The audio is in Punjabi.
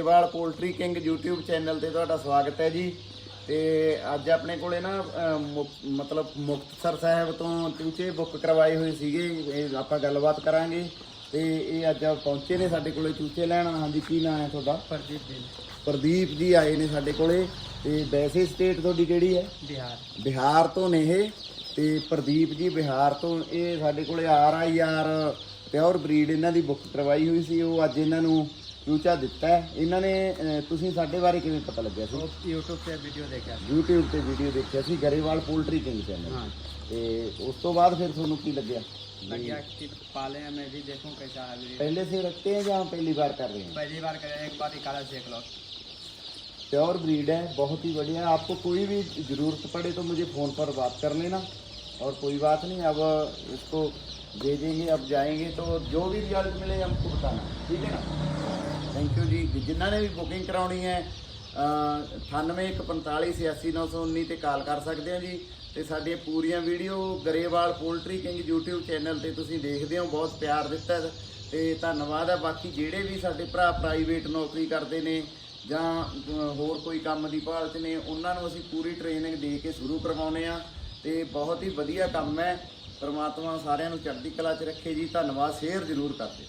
ਵਾਲ ਪੋਲਟਰੀ ਕਿੰਗ YouTube ਚੈਨਲ ਤੇ ਤੁਹਾਡਾ ਸਵਾਗਤ ਹੈ ਜੀ। ਤੇ ਅੱਜ ਆਪਣੇ ਕੋਲੇ ਨਾ ਅਹ, ਮੁਕ- ਮਤਲਬ ਮੁਕਤਸਰ ਸਾਹਿਬ ਤੋਂ ਚੂਚੇ ਬੁੱਕ ਕਰਵਾਏ ਹੋਏ ਸੀਗੇ। ਇਹ ਆਪਾਂ ਗੱਲਬਾਤ ਕਰਾਂਗੇ। ਤੇ ਇਹ ਅੱਜ ਪਹੁੰਚੇ ਨੇ ਸਾਡੇ ਕੋਲੇ ਚੂਚੇ ਲੈਣ। ਹਾਂਜੀ ਕੀ ਨਾਮ ਹੈ ਤੁਹਾਡਾ? ਪ੍ਰਦੀਪ ਜੀ। ਪ੍ਰਦੀਪ ਜੀ ਆਏ ਨੇ ਸਾਡੇ ਕੋਲੇ। ਤੇ ਵੈਸੇ ਸਟੇਟ ਤੁਹਾਡੀ ਕਿਹੜੀ ਹੈ? ਬਿਹਾਰ। ਬਿਹਾਰ ਤੋਂ ਨੇ ਇਹ। ਤੇ ਪ੍ਰਦੀਪ ਜੀ ਬਿਹਾਰ ਤੋਂ ਇਹ ਸਾਡੇ ਕੋਲੇ R I R pure breed ਇਹਨਾਂ ਦੀ ਬੁੱਕ ਕਰਵਾਈ ਹੋਈ ਸੀ। ਉਹ ਅੱਜ ਇਹਨਾਂ ਨੂੰ ਫਿਊਚਰ ਦਿੱਤਾ है ਇਹਨਾਂ ਨੇ ਅਹ, ਤੁਸੀਂ ਸਾਡੇ ਬਾਰੇ ਕਿਵੇਂ ਪਤਾ ਲੱਗਿਆ ਸੀ? यूट्यूब पे वीडियो YouTube ਤੇ ਵੀਡੀਓ ਦੇਖਿਆ ਸੀ ਗਰੇਵਾਲ ਪੋਲਟਰੀ ਕਿੰਗ ਚੈਨਲ। हाँ ਤੇ ਉਸ ਤੋਂ ਬਾਅਦ ਫਿਰ ਤੁਹਾਨੂੰ ਕੀ ਲੱਗਿਆ? कि पाले मैं भी देखूँ कैसा है वीडियो ਪਹਿਲੇ ਸੇ ਰੱਖਤੇ ਹੈ ਜਾਂ ਪਹਿਲੀ ਵਾਰ ਕਰ ਰਹੇ पहली बार करें एक बार इकाला सीख लो प्योर ब्रीड है बहुत ही बढ़िया आपको कोई भी ज़रूरत पड़े तो मुझे फ़ोन पर बात कर लेना और कोई बात नहीं अब इसको भेजेंगे अब जाएँगे तो जो भी रिज़ल्ट मिले हमको बताना ठीक है ना ਥੈਂਕ ਯੂ ਜੀ। ਜਿਨ੍ਹਾਂ ਨੇ ਵੀ ਬੁਕਿੰਗ ਕਰਾਉਣੀ ਹੈ 9815486919 ਤੇ ਕਾਲ ਕਰ ਸਕਦੇ ਹੋ ਜੀ। ਤੇ ਸਾਡੀਆਂ ਪੂਰੀਆਂ video Grewal poultry king YouTube channel ਤੇ ਤੁਸੀਂ ਦੇਖਦੇ ਹੋ। ਬਹੁਤ ਪਿਆਰ ਦਿੱਤਾ ਤੇ ਧੰਨਵਾਦ ਹੈ। ਬਾਕੀ ਜਿਹੜੇ ਵੀ ਸਾਡੇ ਭਰਾ ਪ੍ਰਾਈਵੇਟ ਨੌਕਰੀ ਕਰਦੇ ਨੇ ਜਾਂ ਹੋਰ ਕੋਈ ਕੰਮ ਦੀ ਭਾਲ 'ਚ ਨੇ, ਉਹਨਾਂ ਨੂੰ ਅਸੀਂ ਪੂਰੀ ਟ੍ਰੇਨਿੰਗ ਦੇ ਕੇ ਸ਼ੁਰੂ ਕਰਵਾਉਨੇ ਆ ਤੇ ਬਹੁਤ ਹੀ ਵਧੀਆ ਕੰਮ ਹੈ। ਪਰਮਾਤਮਾ ਸਾਰਿਆਂ ਨੂੰ ਚੜ੍ਹਦੀ ਕਲਾ 'ਚ ਰੱਖੇ ਜੀ। ਧੰਨਵਾਦ। ਸ਼ੇਅਰ ਜ਼ਰੂਰ ਕਰਦੇ